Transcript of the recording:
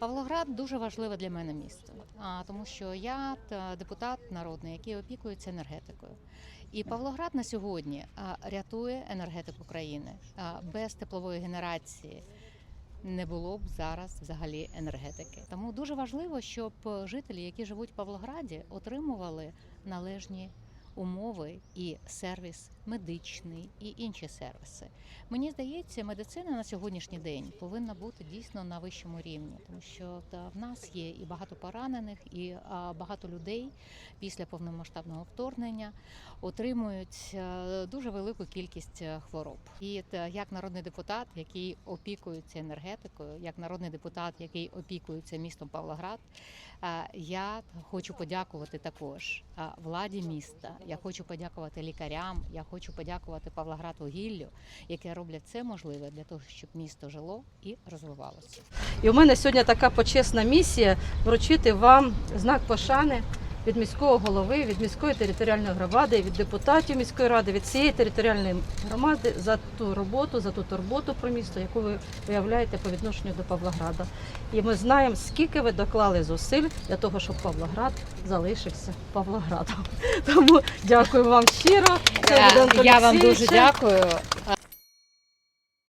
Павлоград дуже важливе для мене місто, тому що я депутат народний, який опікується енергетикою. І Павлоград на сьогодні рятує енергетику країни. Без теплової генерації не було б зараз взагалі енергетики. Тому дуже важливо, щоб жителі, які живуть в Павлограді, отримували належні умови і сервіс медичний і інші сервіси. Мені здається, медицина на сьогоднішній день повинна бути дійсно на вищому рівні, тому що та, в нас є і багато поранених, і а, багато людей після повномасштабного вторгнення отримують е, дуже велику кількість е, хвороб. І та, як народний депутат, який опікується енергетикою, як народний депутат, який опікується містом Павлоград, е, я хочу подякувати також владі міста. Я хочу подякувати лікарям. Я хочу подякувати Павлоградвугіллю, яке роблять це можливе для того, щоб місто жило і розвивалося. І у мене сьогодні така почесна місія вручити вам знак пошани від міського голови, від міської територіальної громади, від депутатів міської ради, від цієї територіальної громади за ту роботу, за ту турботу про місто, яку ви виявляєте по відношенню до Павлограда. І ми знаємо, скільки ви доклали зусиль для того, щоб Павлоград залишився Павлоградом. Тому дякую вам щиро. Це буде Я вам дуже дякую.